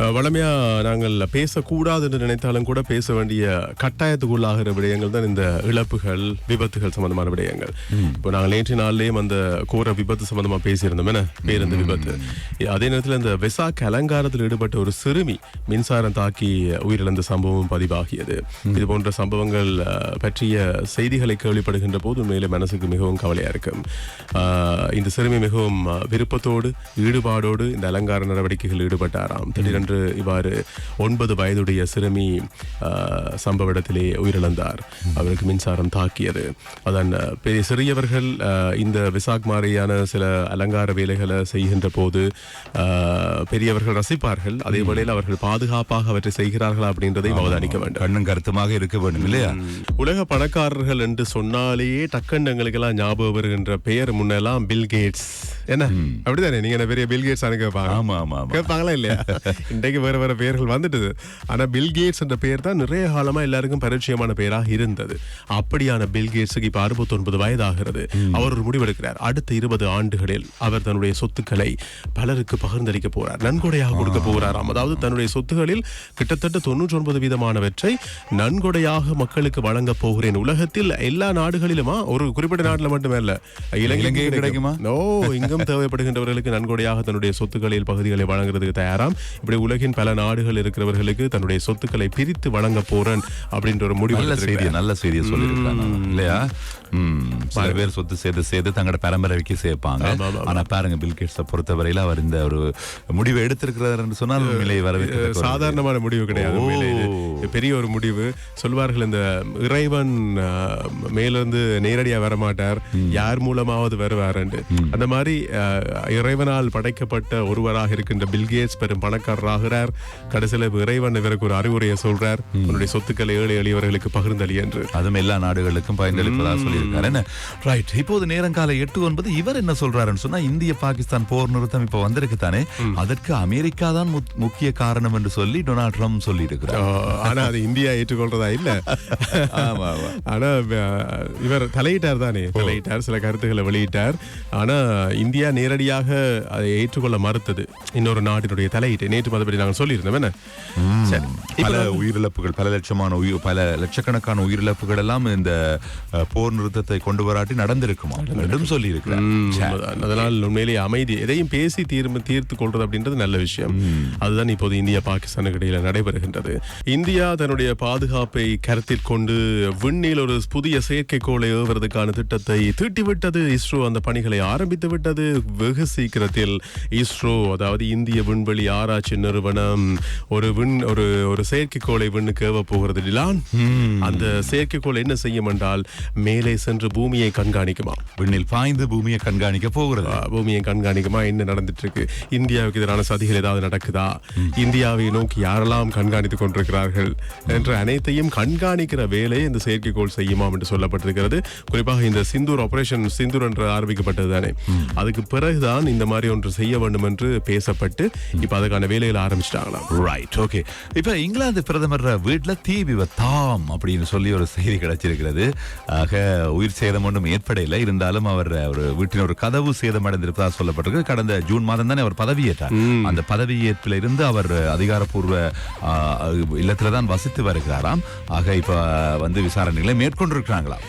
அஹ், வழமையா நாங்கள் பேசக்கூடாது என்று நினைத்தாலும் கூட பேச வேண்டிய கட்டாயத்துக்குள்ளாகிற விடயங்கள் தான் இந்த இழப்புகள் விபத்துகள் சம்பந்தமான விடயங்கள். இப்போ நாங்கள் நேற்று நாள்லயும் அந்த கோர விபத்து சம்பந்தமா பேசியிருந்தோம். என்ன? பேருந்து விபத்து. அதே நேரத்தில் இந்த வெசாக் அலங்காரத்தில் ஈடுபட்ட ஒரு சிறுமி மின்சாரம் தாக்கி உயிரிழந்த சம்பவம் பதிவாகியது. இது போன்ற சம்பவங்கள் பற்றிய செய்திகளை கேள்விப்படுகின்ற போது உண்மையிலே மனசுக்கு மிகவும் கவலையா இருக்கும். இந்த சிறுமி மிகவும் விருப்பத்தோடு ஈடுபாடோடு இந்த அலங்கார நடவடிக்கைகள் ஈடுபட்டாராம். திடீரென்று இவ்வாறு ஒன்பது வயதுடைய சிறுமி சம்பவ இடத்திலே உயிரிழந்தார். அவருக்கு மின்சாரம் தாக்கியது. அதன் பெரிய சிறியவர்கள் இந்த விசாக் மாதிரியான சில அலங்கார வேலைகளை செய்கின்ற போது பெரியவர்கள் ரசிப்பார்கள். அதே வேளையில் அவர்கள் பாதுகாப்பாக அவற்றை செய்கிறார்களா அப்படின்றதையும் அவதானிக்க வேண்டும் கண்ணும் கருத்துமாக இருக்க வேண்டும் இல்லையா? உலக பணக்காரர்கள் என்று சொன்னாலேயே டக்குன்னு எங்களுக்கெல்லாம் ஞாபகம் வருகின்ற பெயர் முன்னெல்லாம் பில் கேட்ஸ். என்ன? அப்படிதானே? நீங்க என்ன பெரிய பில் கேட்ஸ் கேட்பாங்க ஆமா ஆமா கேட்பாங்களா இல்லையா? இன்றைக்கு வேற வேற பெயர்கள் வந்துட்டுது. ஆனா பில் கேட்ஸ் என்ற பெயர் தான் நிறைய காலமா எல்லாருக்கும் பரிச்சயமான பெயராக இருந்தது. அப்படியான பில் கேட்ஸுக்கு இப்ப அறுபத்தி ஒன்பது வயதாகிறது அவர் ஒரு முடிவெடுக்கிறார். அடுத்த இருபது ஆண்டுகளில் அவர் தன்னுடைய சொத்துக்களை பலருக்கு பகிர்ந்தளிக்க போறார். நன்கொடையாக கொடுக்க போகிறாராம். அதாவது தன்னுடைய சொத்துகளில் கிட்டத்தட்ட தொண்ணூற்றி ஒன்பது வீதமானவற்றை நன்கொடையாக மக்களுக்கு வழங்க போகிறேன். உலகத்தில் எல்லா நாடுகளிலுமா? ஒரு குறிப்பிட்ட நாட்டுல மட்டுமே இல்ல. இலங்கைக்கு கிடைக்குமா? நோ இங்கும் தேவைப்படுகின்றவர்களுக்கு நன்கொடையாக தன்னுடைய சொத்துக்களில் பகுதிகளை வழங்குறதுக்கு தயாராம். இப்படி உலகின் பல நாடுகள் இருக்கிறவர்களுக்கு தன்னுடைய சொத்துக்களை பிரித்து வழங்க போறேன் அப்படின்ற ஒரு முடிவு நல்ல. செய்தி நல்ல செய்தியை சொல்லியிருக்காங்க இல்லையா? சில பேர் சொத்து சேர்த்து சேர்த்து தங்களோட பரம்பரைக்கு சேர்ப்பாங்க. ஆனா பாருங்க பில் கேட்ஸை பொறுத்தவரையில அவர் இந்த ஒரு முடிவை எடுத்திருக்கிறார் என்று சொன்னால் உண்மையிலே வரவேற்க சாதாரணமான முடிவு கிடையாது பெரிய ஒரு முடிவு. சொல்வார்கள் இந்த இறைவன் மேலிருந்து நேரடியா வரமாட்டார். யார் மூலமாவது வருவாருண்டு அந்த மாதிரி இறைவனால் படைக்கப்பட்ட ஒருவராக இருக்கின்ற பில்கேட்ஸ் பெரும் பணக்காரராகிறார். கடைசியில் இறைவன் இவருக்கு ஒரு அறிவுரையை சொல்றார். உன்னுடைய சொத்துக்களை ஏழை எளியவர்களுக்கு பகிர்ந்தளி என்று. அதுவும் எல்லா நாடுகளுக்கும் பயனளிப்பதாக சொல்லியிருக்காரு. என்ன? ரைட் இப்போது நேரம் காலை எட்டு ஒன்பது இவர் என்ன சொல்றாருன்னு சொன்னா இந்திய பாகிஸ்தான் போர் நிறுத்தம் இப்ப வந்திருக்கு தானே? அதற்கு அமெரிக்கா தான் முக்- முக்கிய காரணம் என்று சொல்லி டொனால்ட் ட்ரம்ப் சொல்லி இருக்கிறார் ஆனா அது இந்தியா ஏற்றுக்கொள்றதா இல்ல? ஆனா இவர் தலையிட்டார் தானே? தலையிட்டார் சில கருத்துக்களை வெளியிட்டார். ஆனா இந்தியா நேரடியாக அதை ஏற்றுக்கொள்ள மறுத்தது. இன்னொரு நாட்டினுடைய தலையீட்டை. நேற்று மதப்படி நாங்கள் சொல்லியிருந்தோம் என்ன? பல உயிரிழப்புகள் பல லட்சமான உயிர் பல லட்சக்கணக்கான உயிரிழப்புகள் எல்லாம் இந்த போர் நிறுத்தத்தை கொண்டு வராட்டி நடந்திருக்குமா? என்றும் சொல்லி உண்மைதான். அதனால் உண்மையிலேயே அமைதி எதையும் பேசி தீர்வு தீர்த்து கொள்றது அப்படின்றது நல்ல விஷயம். அதுதான் இப்போது இந்தியா பாகிஸ்தானுக்கு இடையில நடைபெறுகின்றது. இந்தியா தன்னுடைய பாதுகாப்பை கருத்தில் கொண்டு விண்ணில் ஒரு புதிய செயற்கைக்கோளை ஏவுவதற்கான திட்டத்தை தீட்டிவிட்டது. இஸ்ரோ அந்த பணிகளை ஆரம்பித்து விட்டது வெகு சீக்கிரத்தில் இஸ்ரோ அதாவது இந்திய விண்வெளி ஆராய்ச்சி நிறுவனம் ஒரு விண் ஒரு ஒரு செயற்கைக்கோளை விண்ணுக்கு ஏவ போகிறது. டிலான் அந்த செயற்கைக்கோள் என்ன செய்யும் என்றால் மேலே சென்று பூமியை கண்காணிக்குமா? விண்ணில் பாய்ந்து பூமியை கண்காணிக்க போகிறது. பூமியை கண்காணிக்குமா? என்ன நடந்துட்டு இருக்கு இந்தியாவுக்கு எதிரான சதிகள் ஏதாவது நடக்குதா? இந்தியாவை நோக்கி யாரெல்லாம் கண்காணித்துக் கொண்டிருக்கிறார்கள் என்ற அனைத்தையும் கண்காணிக்கிற வேலையை இந்த செயற்கைக்கோள் செய்யுமாம் என்று சொல்லப்பட்டிருக்கிறது. குறிப்பாக இந்த சிந்தூர் ஆபரேஷன் சிந்தூர் என்று ஆரம்பிக்கப்பட்டது தானே. அதுக்கு பிறகுதான் இந்த மாதிரி ஒன்று செய்ய வேண்டும் என்று பேசப்பட்டு இப்ப அதுக்கான வேலைகளை ஆரம்பிச்சிட்டாங்களாம். ரைட் ஓகே இப்ப இங்கிலாந்து பிரதமர் வீட்டுல தீ விபத்தாம் அப்படின்னு சொல்லி ஒரு செய்தி கிடைச்சிருக்கிறது. ஆக உயிர் சேதம் ஒன்றும் ஏற்படையில்லை இருந்தாலும் அவர் ஒரு வீட்டின் ஒரு கதவு சேதம் அடைந்திருப்பதாக சொல்லப்பட்டிருக்கு. கடந்த ஜூன் மாதம் தானே அவர் பதவியேற்றார். அந்த பதவியேற்பில் இருந்து அவர் அதிகாரப்பூர்வ இல்லத்துல தான் வசித்து வருகிறாராம். ஆக இப்ப வந்து விசாரணைகளை மேற்கொண்டிருக்கிறாங்களாம்.